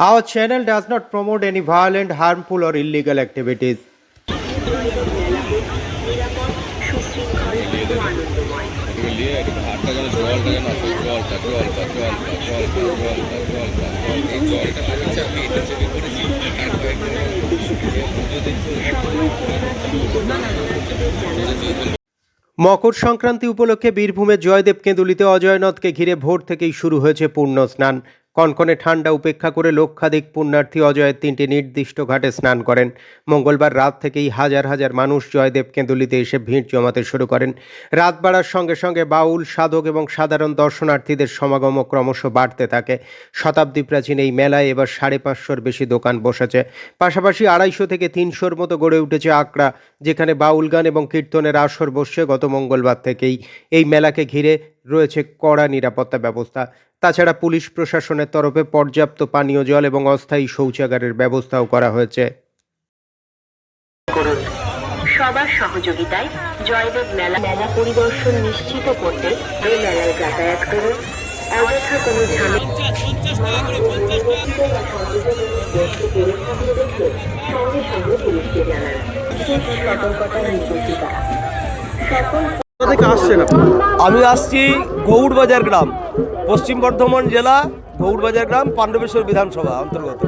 Our channel does not promote any violent, harmful, or illegal activities. Makar Sankranti উপলক্ষে বীরভূমের জয়দেব কেঁদুলিতে অজয়নথকে ঘিরে ভোর থেকেই শুরু হয়েছে পূর্ণ স্নান কনকনে ঠান্ডা উপেক্ষা করে লক্ষাধিক পুণ্যার্থী অজয়ের তিনটি নির্দিষ্ট ঘাটে স্নান করেন। মঙ্গলবার রাত থেকেই হাজার হাজার মানুষ জয়দেব কেঁদুলিতে এসে ভিড় জমাতে শুরু করেন। রাত বাড়ার সঙ্গে সঙ্গে বাউল, সাধক এবং সাধারণ দর্শনার্থীদের সমাগমও ক্রমশ বাড়তে থাকে। শতাব্দী প্রাচীন এই মেলায় এবার সাড়ে পাঁচশোর বেশি দোকান বসেছে। পাশাপাশি আড়াইশো থেকে তিনশোর মতো গড়ে উঠেছে আকড়া, যেখানে বাউল গান এবং কীর্তনের আসর বসছে গত মঙ্গলবার থেকেই। এই মেলাকে ঘিরে রয়েছে কড়া নিরাপত্তা ব্যবস্থা। তাছাড়া পুলিশ প্রশাসনের তরফে পর্যাপ্ত পানীয় জল এবং অস্থায়ী শৌচাগারের ব্যবস্থাও করা হয়েছে। সবার সহযোগিতায় জয়দেব মেলা মেলা পরিদর্শন নিশ্চিত করতে এই মেলায় যাতায়াত করুন। অযথা কোনো সঙ্গে সঙ্গে পুলিশকে জানান। সতর্কতা নির্দেশিকা সকল থেকে আসছেন আমি আসছি গৌড়বাজার গ্রাম পশ্চিম বর্ধমান জেলা গৌড়বাজার গ্রাম পাণ্ডবেশ্বর বিধানসভা অন্তর্গত।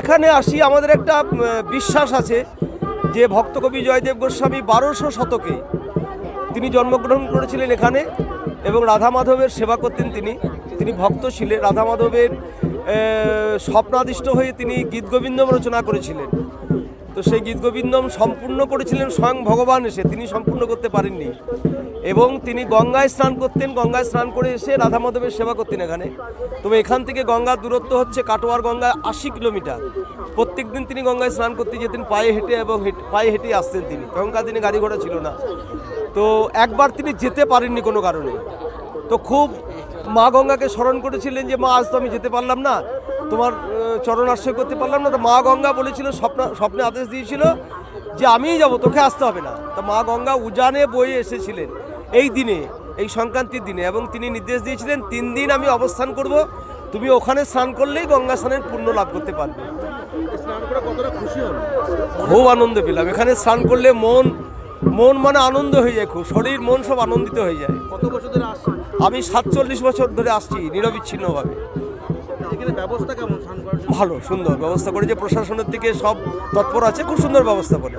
এখানে আসি আমাদের একটা বিশ্বাস আছে যে ভক্তকবি জয়দেব গোস্বামী বারোশো শতকে তিনি জন্মগ্রহণ করেছিলেন এখানে এবং রাধা মাধবের সেবা করতেন তিনি। তিনি ভক্ত ছিলেন রাধা মাধবের স্বপ্নাদিষ্ট হয়ে তিনি গীতগোবিন্দম রচনা করেছিলেন। তো সেই গীত গোবিন্দম সম্পূর্ণ করেছিলেন স্বয়ং ভগবান এসে, তিনি সম্পূর্ণ করতে পারেননি। এবং তিনি গঙ্গায় স্নান করতেন, গঙ্গায় স্নান করে এসে রাধা মাধবের সেবা করতেন এখানে। তবে এখান থেকে গঙ্গার দূরত্ব হচ্ছে কাটোয়ার গঙ্গায় আশি কিলোমিটার। প্রত্যেক দিন তিনি গঙ্গায় স্নান করতে যেতেন, পায়ে হেঁটে এবং পায়ে হেঁটে আসতেন তিনি। তখনকার দিনে গাড়ি ঘোড়া ছিল না। তো একবার তিনি যেতে পারেননি কোনো কারণে। তো খুব মা গঙ্গাকে স্মরণ করেছিলেন যে, মা, আজ তো আমি যেতে পারলাম না। তোমার চরণ আশ্রয় করতে পারলাম না তো মা গঙ্গা বলেছিল স্বপ্ন স্বপ্নে আদেশ দিয়েছিল যে আমিই যাব তোকে আসতে হবে না। তো মা গঙ্গা উজানে বয়ে এসেছিলেন এই দিনে এই সংক্রান্তির দিনে এবং তিনি নির্দেশ দিয়েছিলেন তিন দিন আমি অবস্থান করব তুমি ওখানে স্নান করলেই গঙ্গা স্নানের পুণ্য লাভ করতে পারবে। খুব আনন্দ পেলাম। এখানে স্নান করলে মন মন মানে আনন্দ হয়ে যায় খুব শরীর মন সব আনন্দিত হয়ে যায়। কত বছর ধরে আমি সাতচল্লিশ বছর ধরে আসছি নিরবিচ্ছিন্নভাবে। এখানে ব্যবস্থা কেমন? স্নান করার জন্য? ভালো সুন্দর ব্যবস্থা করেছে প্রশাসনের দিকে সব তৎপর আছে খুব সুন্দর ব্যবস্থা করে।